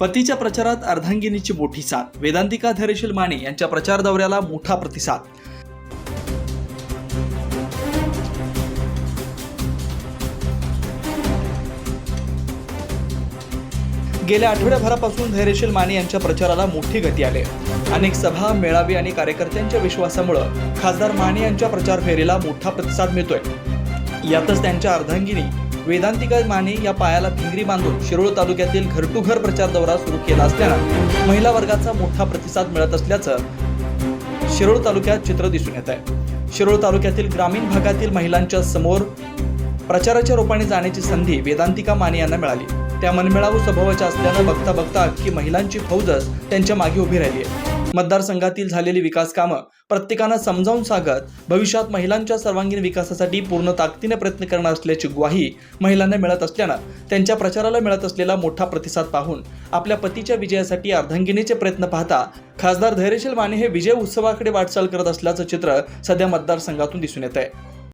पतीच्या प्रचारात अर्धांगिनीची मोठी साथ. वेदांतिका धैर्यशील माने यांच्या प्रचार दौऱ्याला मोठा प्रतिसाद. गेल्या आठवड्याभरापासून धैर्यशील माने यांच्या प्रचाराला मोठी गती आली. अनेक सभा मेळावे आणि कार्यकर्त्यांच्या विश्वासामुळं खासदार माने यांच्या प्रचार फेरीला मोठा प्रतिसाद मिळतोय. यातच त्यांच्या अर्धांगिनी वेदांतिका माने या पायाला फिंगरी बांधून शिरोळ तालुक्यातील घर टू घर प्रचार दौरा सुरू केला असल्यानं महिला वर्गाचा मोठा प्रतिसाद मिळत असल्याचं शिरोळ तालुक्यात चित्र दिसून येत आहे. शिरोळ तालुक्यातील ग्रामीण भागातील महिलांच्या समोर प्रचाराच्या रूपाने जाण्याची संधी वेदांतिका माने यांना मिळाली. त्या मनमिळावू स्वभावाच्या असल्यानं बघता बघता अख्खी महिलांची फौजच त्यांच्या मागे उभी राहिली आहे. मतदारसंघातील झालेली विकास कामं प्रत्येकानं समजावून सांगत भविष्यात महिलांच्या सर्वांगीण विकासासाठी पूर्ण ताकदीने प्रयत्न करणार असल्याची ग्वाही महिलांना मिळत असल्यानं त्यांच्या प्रचाराला मिळत असलेला मोठा प्रतिसाद पाहून आपल्या पतीच्या विजयासाठी अर्धांगिनीचे प्रयत्न पाहता खासदार धैर्यशील माने हे विजय उत्सवाकडे वाटचाल करत असल्याचं चित्र सध्या मतदारसंघातून दिसून येत आहे.